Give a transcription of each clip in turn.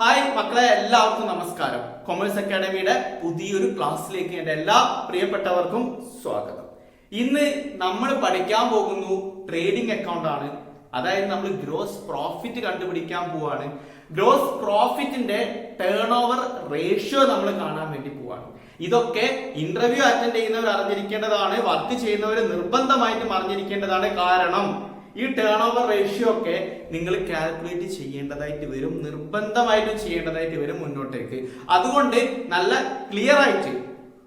Hi മക്കളെ എല്ലാവർക്കും നമസ്കാരം. കൊമേഴ്സ് അക്കാഡമിയുടെ പുതിയൊരു ക്ലാസ്സിലേക്ക് എന്റെ എല്ലാ പ്രിയപ്പെട്ടവർക്കും സ്വാഗതം. ഇന്ന് നമ്മൾ പഠിക്കാൻ പോകുന്നു ട്രേഡിംഗ് അക്കൗണ്ട് ആണ്. അതായത് നമ്മൾ ഗ്രോസ് പ്രോഫിറ്റ് കണ്ടുപിടിക്കാൻ പോവാണ്. ഗ്രോസ് പ്രോഫിറ്റിന്റെ ടേൺ ഓവർ റേഷ്യോ നമ്മൾ കാണാൻ വേണ്ടി പോവാണ്. ഇതൊക്കെ ഇന്റർവ്യൂ അറ്റൻഡ് ചെയ്യുന്നവർ അറിഞ്ഞിരിക്കേണ്ടതാണ് വർക്ക് ചെയ്യുന്നവർ നിർബന്ധമായിട്ടും അറിഞ്ഞിരിക്കേണ്ടതാണ്. കാരണം ഈ ടേൺ ഓവർ റേഷ്യോ ഒക്കെ നിങ്ങൾ കാൽക്കുലേറ്റ് ചെയ്യേണ്ടതായിട്ട് വരും നിർബന്ധമായിട്ടും ചെയ്യേണ്ടതായിട്ട് വരും മുന്നോട്ടേക്ക്. അതുകൊണ്ട് നല്ല ക്ലിയർ ആയിട്ട്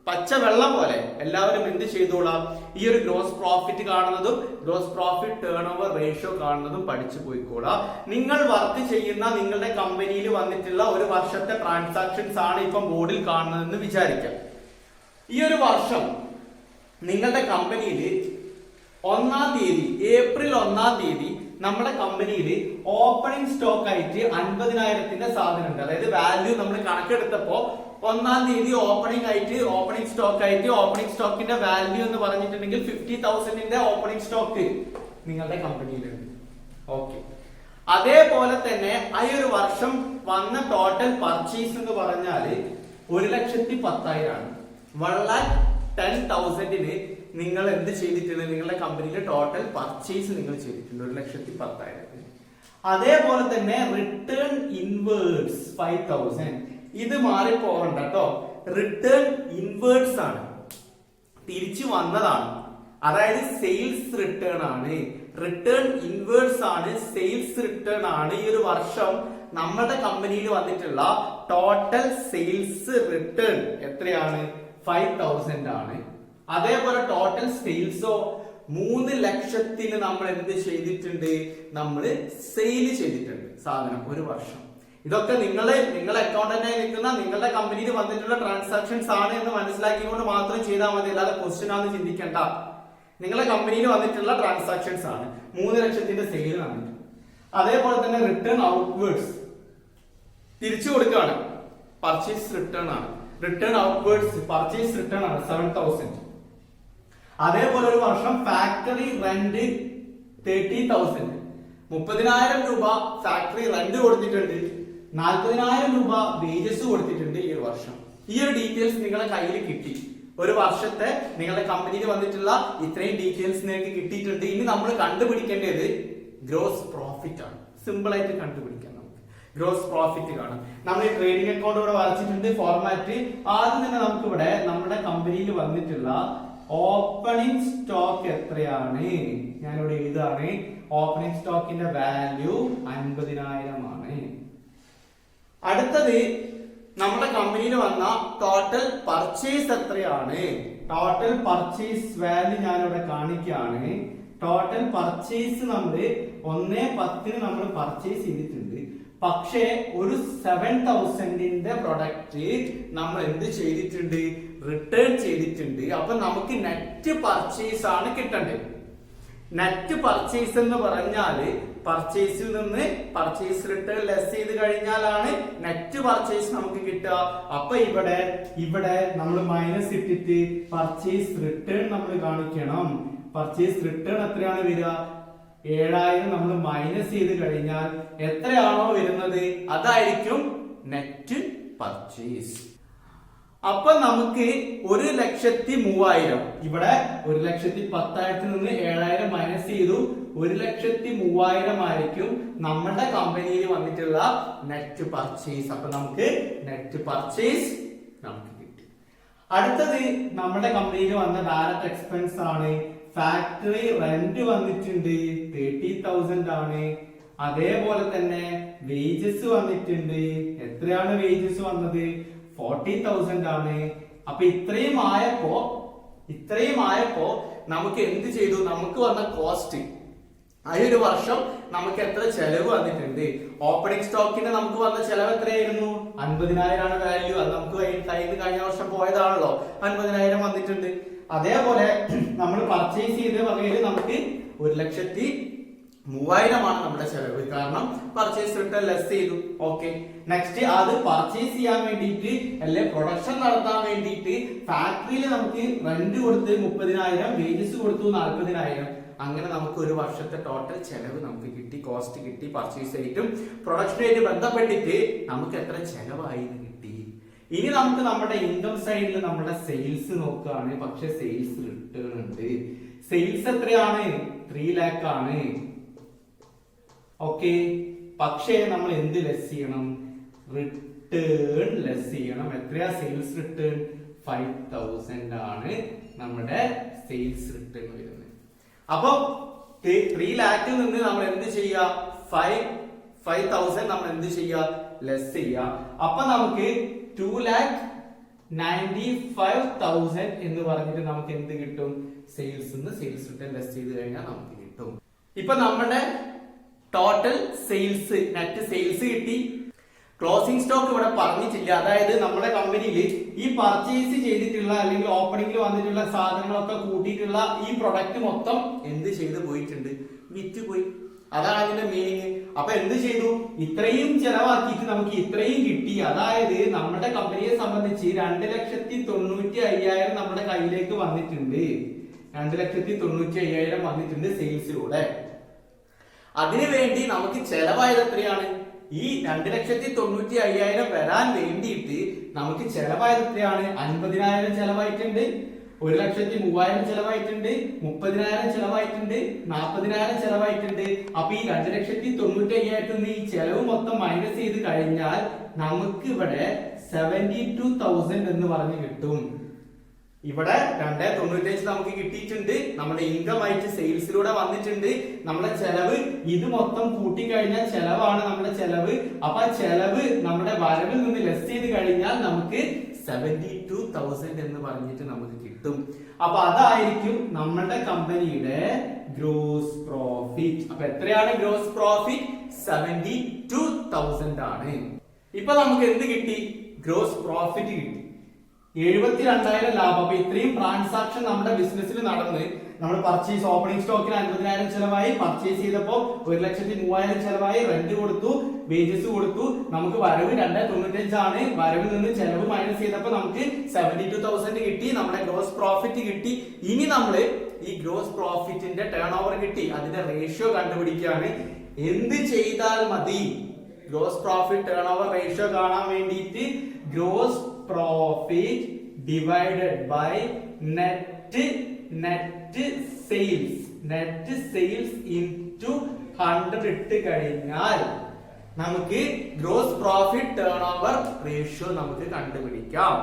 പച്ച വെള്ളം പോലെ എല്ലാവരും എന്ത് ചെയ്തോളാം? ഈ ഒരു ഗ്രോസ് പ്രോഫിറ്റ് കാണുന്നതും gross profit turnover ratio കാണുന്നതും പഠിച്ചു പോയിക്കോളാം. നിങ്ങൾ വർക്ക് ചെയ്യുന്ന നിങ്ങളുടെ കമ്പനിയിൽ വന്നിട്ടുള്ള ഒരു വർഷത്തെ ട്രാൻസാക്ഷൻസ് ആണ് ഇപ്പം ബോർഡിൽ കാണുന്നതെന്ന് വിചാരിക്കാം. ഈ ഒരു വർഷം നിങ്ങളുടെ കമ്പനിയിൽ ഒന്നാം തീയതി ഏപ്രിൽ ഒന്നാം തീയതി നമ്മുടെ കമ്പനിയിൽ ഓപ്പണിംഗ് സ്റ്റോക്ക് ആയിട്ട് അൻപതിനായിരത്തിന്റെ സാധനം ഉണ്ട് അതായത് വാല്യൂ നമ്മൾ കണക്കെടുത്തപ്പോ ഒന്നാം തീയതി ഓപ്പണിംഗ് ആയിട്ട് ഓപ്പണിംഗ് സ്റ്റോക്ക് ആയിട്ട് ഓപ്പണിംഗ് സ്റ്റോക്കിന്റെ വാല്യൂ എന്ന് പറഞ്ഞിട്ടുണ്ടെങ്കിൽ ഫിഫ്റ്റി തൗസൻഡിന്റെ ഓപ്പണിംഗ് സ്റ്റോക്ക് നിങ്ങളുടെ കമ്പനിയിലുണ്ട്. ഓക്കെ അതേപോലെ തന്നെ ആ ഒരു വർഷം വന്ന ടോട്ടൽ പർച്ചേസ് എന്ന് പറഞ്ഞാൽ ഒരു ലക്ഷത്തി പത്തായിരമാണ് വൺ ലാക്ക് ടെൻ തൗസൻഡിന് നിങ്ങൾ എന്ത് ചെയ്തിട്ടുണ്ട് നിങ്ങളുടെ കമ്പനിയിലെ ടോട്ടൽ പർച്ചേസ് നിങ്ങൾ ചെയ്തിട്ടുണ്ട്. ഒരു ലക്ഷത്തി പത്തായിരത്തിന്. അതേപോലെ തന്നെ റിട്ടേൺ ഇൻവേർഡ്സ് ഫൈവ് തൗസൻഡ് ഇത് മാറിപ്പോകണ്ട കേട്ടോ റിട്ടേൺ ഇൻവേർഡ്സ് ആണ്. തിരിച്ചു വന്നതാണ്. അതായത് സെയിൽസ് റിട്ടേൺ ആണ്. റിട്ടേൺ ഇൻവേർഡ്സ് ആണ് സെയിൽസ് റിട്ടേൺ ആണ്. ഈ ഒരു വർഷം നമ്മുടെ കമ്പനിയിൽ വന്നിട്ടുള്ള ടോട്ടൽ സെയിൽസ് റിട്ടേൺ എത്രയാണ്? ഫൈവ് തൗസൻഡ് ആണ്. അതേപോലെ ടോട്ടൽ സെയിൽസോ മൂന്ന് ലക്ഷത്തിന് നമ്മൾ എന്ത് ചെയ്തിട്ടുണ്ട്? നമ്മൾ സെയിൽ ചെയ്തിട്ടുണ്ട് സാധനം ഒരു വർഷം. ഇതൊക്കെ നിങ്ങൾ നിങ്ങളുടെ അക്കൗണ്ടന്റായി നിൽക്കുന്ന നിങ്ങളുടെ കമ്പനിയിൽ വന്നിട്ടുള്ള ട്രാൻസാക്ഷൻസ് ആണ് എന്ന് മനസ്സിലാക്കിക്കൊണ്ട് മാത്രം ചെയ്താൽ മതി. അല്ലാതെ ക്വസ്റ്റ്യൻ ആണെന്ന് ചിന്തിക്കേണ്ട. നിങ്ങളുടെ കമ്പനിയിൽ വന്നിട്ടുള്ള ട്രാൻസാക്ഷൻസ് ആണ്. മൂന്ന് ലക്ഷത്തിന്റെ സെയിൽ വന്നിട്ട് അതേപോലെ തന്നെ റിട്ടേൺ ഔട്ട്വേർഡ്സ് തിരിച്ചു കൊടുക്കുകയാണ്. പർച്ചേസ് റിട്ടേൺ ആണ്. റിട്ടേൺ ഔട്ട്വേർഡ്സ് പർച്ചേസ് റിട്ടേൺ ആണ്. സെവൻ തൗസൻഡ് അതേപോലെ ഒരു വർഷം ഫാക്ടറി റെന്റ് തേർട്ടി തൗസൻഡ് മുപ്പതിനായിരം രൂപ ഫാക്ടറി റെന്റ് കൊടുത്തിട്ടുണ്ട്. നാൽപ്പതിനായിരം രൂപ വേജസ് കൊടുത്തിട്ടുണ്ട് ഈ ഒരു വർഷം. ഈ ഒരു ഡീറ്റെയിൽസ് നിങ്ങളുടെ കയ്യിൽ കിട്ടി. ഒരു വർഷത്തെ നിങ്ങളുടെ കമ്പനിയിൽ വന്നിട്ടുള്ള ഇത്രയും ഡീറ്റെയിൽസ് നിങ്ങൾക്ക് കിട്ടിയിട്ടുണ്ട്. ഇനി നമ്മൾ കണ്ടുപിടിക്കേണ്ടത് ഗ്രോസ് പ്രോഫിറ്റ് ആണ്. സിമ്പിൾ ആയിട്ട് കണ്ടുപിടിക്കാം നമുക്ക്. ഗ്രോസ് പ്രോഫിറ്റ് കാണാം. നമ്മൾ ഈ ട്രേഡിംഗ് അക്കൗണ്ട് ഇവിടെ വരച്ചിട്ടുണ്ട്. ഫോർമാറ്റ് ആദ്യം തന്നെ നമുക്ക് ഇവിടെ നമ്മുടെ കമ്പനിയിൽ വന്നിട്ടുള്ള ഓപ്പണിംഗ് സ്റ്റോക്ക് എത്രയാണ്? ഞാനിവിടെ എഴുതാണ് ഓപ്പണിംഗ് സ്റ്റോക്കിന്റെ വാല്യൂ അൻപതിനായിരം ആണ് അടുത്തത് നമ്മുടെ കമ്പനിയിൽ വന്ന ടോട്ടൽ പർച്ചേസ് എത്രയാണ്? ടോട്ടൽ പർച്ചേസ് വാല്യൂ ഞാനിവിടെ കാണിക്കുകയാണ്. ടോട്ടൽ പർച്ചേസ് നമ്മൾ ഒന്നേ പത്തിന് നമ്മൾ പർച്ചേസ് ചെയ്തിട്ടുണ്ട്. പക്ഷേ ഒരു സെവൻ തൗസൻഡിന്റെ പ്രൊഡക്റ്റ് നമ്മൾ എന്ത് ചെയ്തിട്ടുണ്ട്? റിട്ടേൺ ചെയ്തിട്ടുണ്ട്. അപ്പൊ നമുക്ക് നെറ്റ് പർച്ചേസ് ആണ് കിട്ടേണ്ടത് നെറ്റ് പർച്ചേസ് എന്ന് പറഞ്ഞാൽ പർച്ചേസിൽ നിന്ന് പർച്ചേസ് റിട്ടേൺ ലെസ് ചെയ്ത് കഴിഞ്ഞാലാണ് നെറ്റ് പർച്ചേസ് നമുക്ക് കിട്ടുക. അപ്പൊ ഇവിടെ ഇവിടെ നമ്മൾ മൈനസ് ഇട്ടിട്ട് പർച്ചേസ് റിട്ടേൺ നമ്മൾ കാണിക്കണം. പർച്ചേസ് റിട്ടേൺ എത്രയാണ് വരിക? ഏഴായിരം നമ്മൾ മൈനസ് ചെയ്ത് കഴിഞ്ഞാൽ എത്രയാണോ വരുന്നത്? അതായിരിക്കും നെറ്റ് പർച്ചേസ് അപ്പൊ നമുക്ക് ഒരു ലക്ഷത്തി മൂവായിരം. ഇവിടെ ഒരു ലക്ഷത്തി പത്തായിരത്തിൽ നിന്ന് ഏഴായിരം മൈനസ് ചെയ്തു. ഒരു ലക്ഷത്തി മൂവായിരം ആയിരിക്കും നമ്മുടെ കമ്പനിയിൽ വന്നിട്ടുള്ള നെറ്റ് പർച്ചേസ് അപ്പൊ നമുക്ക് നെറ്റ് പർച്ചേസ് നമുക്ക് കിട്ടി. അടുത്തത് നമ്മുടെ കമ്പനിയിൽ വന്ന ഡയറക്റ്റ് എക്സ്പെൻസ് ആണ്. ഫാക്ടറി റെന്റ് വന്നിട്ടുണ്ട് തേർട്ടി തൗസൻഡ് ആണ്. അതേപോലെ തന്നെ വേജസ് വന്നിട്ടുണ്ട്. എത്രയാണ് വേജസ് വന്നത്? ഫോർട്ടി തൗസൻഡ് ആണ്. അപ്പൊ ഇത്രയും ആയപ്പോ ഇത്രയും ആയപ്പോ നമുക്ക് എന്ത് ചെയ്തു? നമുക്ക് വന്ന കോസ്റ്റ് ആ ഒരു വർഷം നമുക്ക് എത്ര ചെലവ് വന്നിട്ടുണ്ട്? ഓപ്പണിംഗ് സ്റ്റോക്കിന് നമുക്ക് വന്ന ചെലവ് എത്രയായിരുന്നു? അൻപതിനായിരം ആണ് വാല്യൂ അത് നമുക്ക് കഴിഞ്ഞ കഴിഞ്ഞ വർഷം പോയതാണല്ലോ. അൻപതിനായിരം വന്നിട്ടുണ്ട്. അതേപോലെ നമ്മൾ പർച്ചേസ് ചെയ്ത വകയിൽ നമുക്ക് ഒരു ലക്ഷത്തി മൂവായിരമാണ് നമ്മുടെ ചെലവ്. കാരണം പർച്ചേസ് റിട്ടേൺ ലെസ് ചെയ്തു. ഓക്കെ നെക്സ്റ്റ് അത് പർച്ചേസ് ചെയ്യാൻ വേണ്ടിയിട്ട് അല്ലെ പ്രൊഡക്ഷൻ നടത്താൻ വേണ്ടിയിട്ട് ഫാക്ടറിയിൽ നമുക്ക് റെന്റ് കൊടുത്ത് മുപ്പതിനായിരം വേജസ് കൊടുത്തു നാൽപ്പതിനായിരം അങ്ങനെ നമുക്ക് ഒരു വർഷത്തെ ടോട്ടൽ ചെലവ് നമുക്ക് കിട്ടി കോസ്റ്റ് കിട്ടി പർച്ചേസ് ആയിട്ടും. പ്രൊഡക്ഷനായിട്ട് ബന്ധപ്പെട്ടിട്ട് നമുക്ക് എത്ര ചെലവായി കിട്ടി. ഇനി നമുക്ക് നമ്മുടെ ഇൻകം സൈഡിൽ നമ്മുടെ സെയിൽസ് നോക്കുകയാണ് പക്ഷെ സെയിൽസ് റിട്ടേൺ ഉണ്ട്. സെയിൽസ് എത്രയാണ്? ത്രീ ലാക്ക് ആണ്. ഓക്കെ പക്ഷേ നമ്മൾ എന്ത് ലെസ് ചെയ്യണം? റിട്ടേൺ ലെസ് ചെയ്യണം. എത്രയാ സെയിൽസ് റിട്ടേൺ ഫൈവ് തൗസൻഡ് ആണ് നമ്മുടെ സെയിൽസ് റിട്ടേൺ വരുന്നത്. അപ്പൊ ത്രീ ലാക്കിൽ നിന്ന് നമ്മൾ എന്ത് ചെയ്യുക ഫൈവ് ഫൈവ് തൗസൻഡ് നമ്മൾ എന്ത് ചെയ്യുക ലെസ് ചെയ്യുക അപ്പൊ നമുക്ക് two lakh ninety five thousand എന്ന് പറഞ്ഞിട്ട് നമുക്ക് എന്ത് കിട്ടും? സെയിൽസ് നിന്ന് സെയിൽസ് റിട്ടേൺ ലെസ് ചെയ്ത് കഴിഞ്ഞാൽ നമുക്ക് കിട്ടും. ഇപ്പൊ നമ്മുടെ ടോട്ടൽ സെയിൽസ് നെറ്റ് സെയിൽസ് കിട്ടി. ക്ലോസിംഗ് സ്റ്റോക്ക് ഇവിടെ പറഞ്ഞിട്ടില്ല. അതായത് നമ്മുടെ കമ്പനിയിൽ ഈ പർച്ചേസ് ചെയ്തിട്ടുള്ള അല്ലെങ്കിൽ ഓപ്പണിംഗിൽ വന്നിട്ടുള്ള സാധനങ്ങളൊക്കെ കൂട്ടിയിട്ടുള്ള ഈ പ്രൊഡക്റ്റ് മൊത്തം എന്ത് ചെയ്ത് പോയിട്ടുണ്ട്? വിറ്റ് പോയി. അതാണ് അതിന്റെ മീനിങ് അപ്പൊ എന്ത് ചെയ്തു? ഇത്രയും ചെലവാക്കിയിട്ട് നമുക്ക് ഇത്രയും കിട്ടി. അതായത് നമ്മുടെ കമ്പനിയെ സംബന്ധിച്ച് രണ്ട് ലക്ഷത്തി തൊണ്ണൂറ്റി അയ്യായിരം നമ്മുടെ കയ്യിലേക്ക് വന്നിട്ടുണ്ട്. രണ്ട് ലക്ഷത്തി തൊണ്ണൂറ്റി അയ്യായിരം വന്നിട്ടുണ്ട് സെയിൽസിലൂടെ അതിനുവേണ്ടി നമുക്ക് ചെലവായത് എത്രയാണ്? ഈ രണ്ട് ലക്ഷത്തി തൊണ്ണൂറ്റി അയ്യായിരം വരാൻ വേണ്ടിയിട്ട് നമുക്ക് ചെലവായത് എത്രയാണ്? അൻപതിനായിരം ചെലവായിട്ടുണ്ട് ഒരു ലക്ഷത്തി മൂവായിരം ചെലവായിട്ടുണ്ട് മുപ്പതിനായിരം ചെലവായിട്ടുണ്ട് നാൽപ്പതിനായിരം ചെലവായിട്ടുണ്ട്. അപ്പൊ ഈ രണ്ട് ലക്ഷത്തി തൊണ്ണൂറ്റി അയ്യായിരത്തിൽ നിന്ന് ഈ ചെലവ് മൊത്തം മൈനസ് ചെയ്ത് കഴിഞ്ഞാൽ നമുക്ക് ഇവിടെ സെവന്റി ടു തൗസൻഡ് എന്ന് പറഞ്ഞ് കിട്ടും. ഇവിടെ രണ്ട് തൊണ്ണൂറ്റഞ്ച് നമുക്ക് കിട്ടിയിട്ടുണ്ട്. നമ്മുടെ ഇൻകം ആയിട്ട് സെയിൽസിലൂടെ വന്നിട്ടുണ്ട്. നമ്മുടെ ചെലവ് ഇത് മൊത്തം കൂട്ടിക്കഴിഞ്ഞാൽ ചെലവാണ് നമ്മുടെ ചെലവ്. അപ്പൊ ആ ചെലവ് നമ്മുടെ വരവിൽ നിന്ന് ലെസ് ചെയ്ത് കഴിഞ്ഞാൽ നമുക്ക് സെവന്റി ടു തൗസൻഡ് എന്ന് പറഞ്ഞിട്ട് നമുക്ക് കിട്ടും. അപ്പൊ അതായിരിക്കും നമ്മുടെ കമ്പനിയുടെ ഗ്രോസ് പ്രോഫിറ്റ് അപ്പൊ എത്രയാണ് gross profit seventy two thousand ആണ്. ഇപ്പൊ നമുക്ക് എന്ത് കിട്ടി? ഗ്രോസ് പ്രോഫിറ്റ് കിട്ടി. എഴുപത്തി രണ്ടായിരം ലാഭം. അപ്പൊ ഇത്രയും ട്രാൻസാക്ഷൻ നമ്മുടെ ബിസിനസ്സിൽ നടന്ന് നമ്മൾ പർച്ചേസ് ഓപ്പണിംഗ് സ്റ്റോക്കിന് അൻപതിനായിരം ചെലവായി. പർച്ചേസ് ചെയ്തപ്പോൾ ഒരു ലക്ഷത്തി മൂവായിരം ചെലവായി. റെന്റ് കൊടുത്തു വേജസ് കൊടുത്തു. നമുക്ക് വരവ് രണ്ടേ തൊണ്ണൂറ്റഞ്ചാണ്. വരവിൽ നിന്ന് ചെലവ് മൈനസ് ചെയ്തപ്പോൾ നമുക്ക് സെവന്റി ടു തൗസൻഡ് കിട്ടി. നമ്മുടെ ഗ്രോസ് പ്രോഫിറ്റ് കിട്ടി. ഇനി നമ്മൾ ഈ ഗ്രോസ് പ്രോഫിറ്റിന്റെ ടേൺ ഓവർ കിട്ടി. അതിന്റെ റേഷ്യോ കണ്ടുപിടിക്കുകയാണ്. എന്ത് ചെയ്താൽ മതി? Gross profit turnover ratio കാണാൻ വേണ്ടിയിട്ട് gross profit divided by net net sales net sales into hundred ഇട്ട് കഴിഞ്ഞാൽ നമുക്ക് gross profit turnover ratio നമുക്ക് കണ്ടുപിടിക്കാം.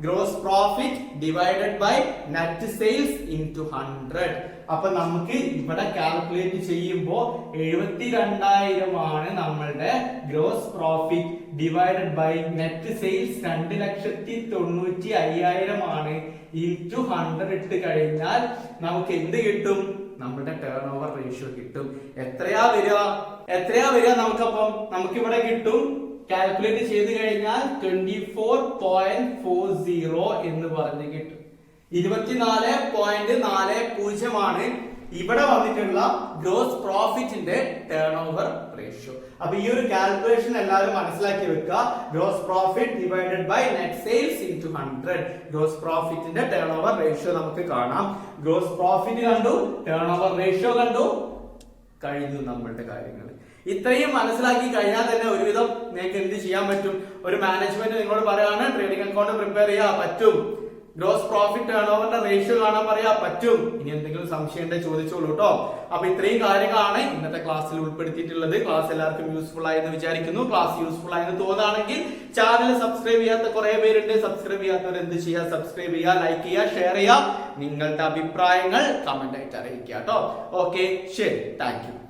Gross profit divided by net sales into hundred അപ്പൊ നമുക്ക് ഇവിടെ കാൽക്കുലേറ്റ് ചെയ്യുമ്പോൾ എഴുപത്തി രണ്ടായിരം ആണ് നമ്മളുടെ gross profit divided by net sales രണ്ട് ലക്ഷത്തി തൊണ്ണൂറ്റി അയ്യായിരം ആണ്. ഇന്റു ഹൺഡ്രഡ് ഇട്ട് കഴിഞ്ഞാൽ നമുക്ക് എന്ത് കിട്ടും? നമ്മുടെ ടേൺ ഓവർ റേഷ്യോ കിട്ടും. എത്രയാ വരിക? എത്രയാ വരിക നമുക്കപ്പം നമുക്കിവിടെ കിട്ടും? കാൽക്കുലേറ്റ് ചെയ്ത് കഴിഞ്ഞാൽ twenty four point four zero എന്ന് പറഞ്ഞ് കിട്ടും. ഇരുപത്തിനാല് പോയിന്റ് നാല് പൂജ്യമാണ് ഇവിടെ വന്നിട്ടുള്ള ഗ്രോസ് പ്രോഫിറ്റിന്റെ ടേൺ ഓവർ റേഷ്യോ അപ്പൊ ഈ ഒരു കാൽക്കുലേഷൻ എല്ലാവരും മനസ്സിലാക്കി വെക്കുക. Gross profit divided by net sales into hundred gross പ്രോഫിറ്റിന്റെ turnover ratio നമുക്ക് കാണാം. ഗ്രോസ് പ്രോഫിറ്റ് കണ്ടു ടേൺ ഓവർ റേഷ്യോ കണ്ടു. കഴിഞ്ഞു നമ്മളുടെ കാര്യങ്ങൾ. ഇത്രയും മനസ്സിലാക്കി കഴിഞ്ഞാൽ തന്നെ ഒരുവിധം നിങ്ങൾക്ക് എന്ത് ചെയ്യാൻ പറ്റും? ഒരു മാനേജ്മെന്റ് നിങ്ങളോട് പറയാണ് ട്രേഡിംഗ് അക്കൗണ്ട് പ്രിപ്പയർ ചെയ്യാൻ പറ്റും. ഗ്രോസ് പ്രോഫിറ്റ് ടേൺ ഓവറിന്റെ റേഷ്യോ കാണാൻ പറയാ പറ്റും. ഇനി എന്തെങ്കിലും സംശയം ഉണ്ടെങ്കിൽ ചോദിച്ചോളൂ കേട്ടോ അപ്പൊ ഇത്രയും കാര്യങ്ങളാണ് ഇന്നത്തെ ക്ലാസ്സിൽ ഉൾപ്പെടുത്തിയിട്ടുള്ളത്. ക്ലാസ് എല്ലാവർക്കും യൂസ്ഫുൾ ആയെന്ന് വിചാരിക്കുന്നു. ക്ലാസ് യൂസ്ഫുൾ ആയെന്ന് തോന്നുകയാണെങ്കിൽ ചാനൽ സബ്സ്ക്രൈബ് ചെയ്യാത്ത കുറെ പേരുണ്ട്. സബ്സ്ക്രൈബ് ചെയ്യാത്തവർ എന്ത് ചെയ്യുക സബ്സ്ക്രൈബ് ചെയ്യുക ലൈക്ക് ചെയ്യുക ഷെയർ ചെയ്യുക നിങ്ങളുടെ അഭിപ്രായങ്ങൾ കമന്റ് ആയിട്ട് അറിയിക്കുക കേട്ടോ ഓക്കെ ശരി. Thank you